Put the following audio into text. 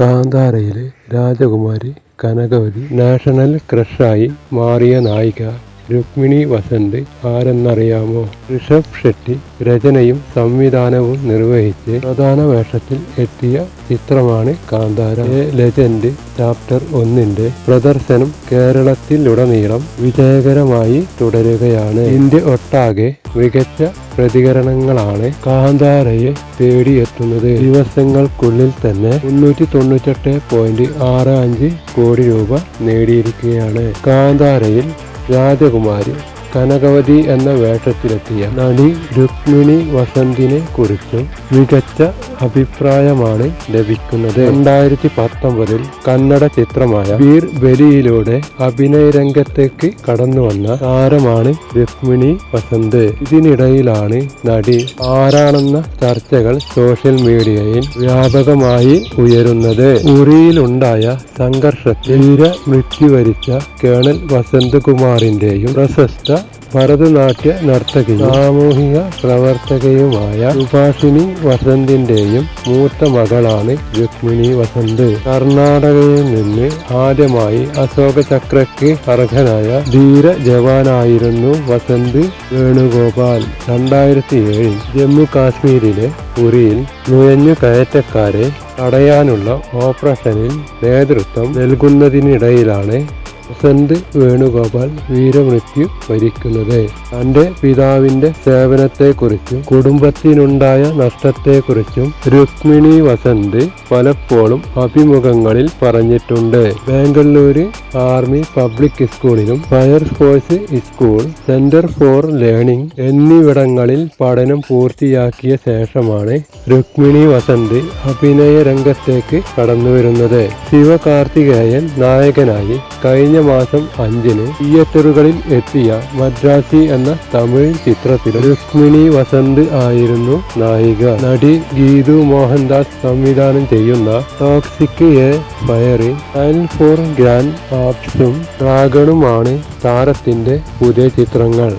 കാന്താരയിലെ രാജകുമാരി കനകവതി നാഷണൽ ക്രഷായി മാറിയ നായിക. രുക്മിണി വസന്ത് ആരെന്നറിയാമോ? ഋഷഭ് ഷെട്ടി രചനയും സംവിധാനവും നിർവഹിച്ച് പ്രധാന വേഷത്തിൽ എത്തിയ ചിത്രമാണ് കാന്താര. എ ലെജൻഡ് ചാപ്റ്റർ ഒന്നിന്റെ പ്രദർശനം കേരളത്തിലുടനീളം വിജയകരമായി തുടരുകയാണ്. ഇന്ത്യ ഒട്ടാകെ മികച്ച പ്രതികരണങ്ങളാണ് കാന്താരയെ തേടിയെത്തുന്നത്. ദിവസങ്ങൾക്കുള്ളിൽ തന്നെ മുന്നൂറ്റി തൊണ്ണൂറ്റെട്ട് പോയിന്റ് ആറ് അഞ്ച് കോടി രൂപ നേടിയിരിക്കുകയാണ്. കാന്താരയിൽ രാജകുമാരി കനകവതി എന്ന വേഷത്തിലെത്തിയ നടി രുക്മിണി വസന്തിനെ കുറിച്ചും മികച്ച അഭിപ്രായമാണ് ലഭിക്കുന്നത്. രണ്ടായിരത്തി പത്തൊമ്പതിൽ കന്നഡ ചിത്രമായ വീർ ബലിയിലൂടെ അഭിനയ രംഗത്തേക്ക് കടന്നു വന്ന താരമാണ് രുക്മിണി വസന്ത്. ഇതിനിടയിലാണ് നടി ആരാണെന്ന ചർച്ചകൾ സോഷ്യൽ മീഡിയയിൽ വ്യാപകമായി ഉയരുന്നത്. ഉറിയിലുണ്ടായ സംഘർഷത്തിൽ വീര മൃത്യു വരിച്ച കേണൽ വസന്തകുമാറിന്റെയും പ്രശസ്ത ഭരതനാട്യ നർത്തകിയും സാമൂഹിക പ്രവർത്തകയുമായ സുഭാഷിണി വസന്തിന്റെയും മൂത്ത മകളാണ് രുക്മിണി വസന്ത്. കർണാടകയിൽ നിന്ന് ആദ്യമായി അശോക ചക്രയ്ക്ക് അർഹനായ ധീര ജവാനായിരുന്നു വസന്ത് വേണുഗോപാൽ. രണ്ടായിരത്തി ഏഴിൽ ജമ്മു കാശ്മീരിലെ പുരിയിൽ നുഴഞ്ഞു കയറ്റക്കാരെ തടയാനുള്ള ഓപ്പറേഷനിൽ നേതൃത്വം നൽകുന്നതിനിടയിലാണ് വസന്ത് വേണുഗോപാൽ വീരമൃത്യു വരിക്കുന്നത്. തന്റെ പിതാവിന്റെ സേവനത്തെക്കുറിച്ചും കുടുംബത്തിനുണ്ടായ നഷ്ടത്തെക്കുറിച്ചും രുക്മിണി വസന്ത് പലപ്പോഴും അഭിമുഖങ്ങളിൽ പറഞ്ഞിട്ടുണ്ട്. ബാംഗ്ലൂര് ആർമി പബ്ലിക് സ്കൂളിലും fire force school centre for learning എന്നിവിടങ്ങളിൽ പഠനം പൂർത്തിയാക്കിയ ശേഷമാണ് രുക്മിണി വസന്ത് അഭിനയ രംഗത്തേക്ക് കടന്നുവരുന്നത്. ശിവകാർത്തികേയൻ നായകനായി കഴിഞ്ഞ മാസം അഞ്ചിന് തിയേറ്ററുകളിൽ എത്തിയ മദ്രാസി എന്ന തമിഴ് ചിത്രത്തിൽ രുക്മിണി വസന്ത് ആയിരുന്നു നായിക. നടി ഗീതു മോഹൻദാസ് സംവിധാനം ചെയ്യുന്ന toxic a fairy for grand ആപ്സും ഡ്രാഗണുമാണ് താരത്തിന്റെ പുതിയ ചിത്രങ്ങൾ.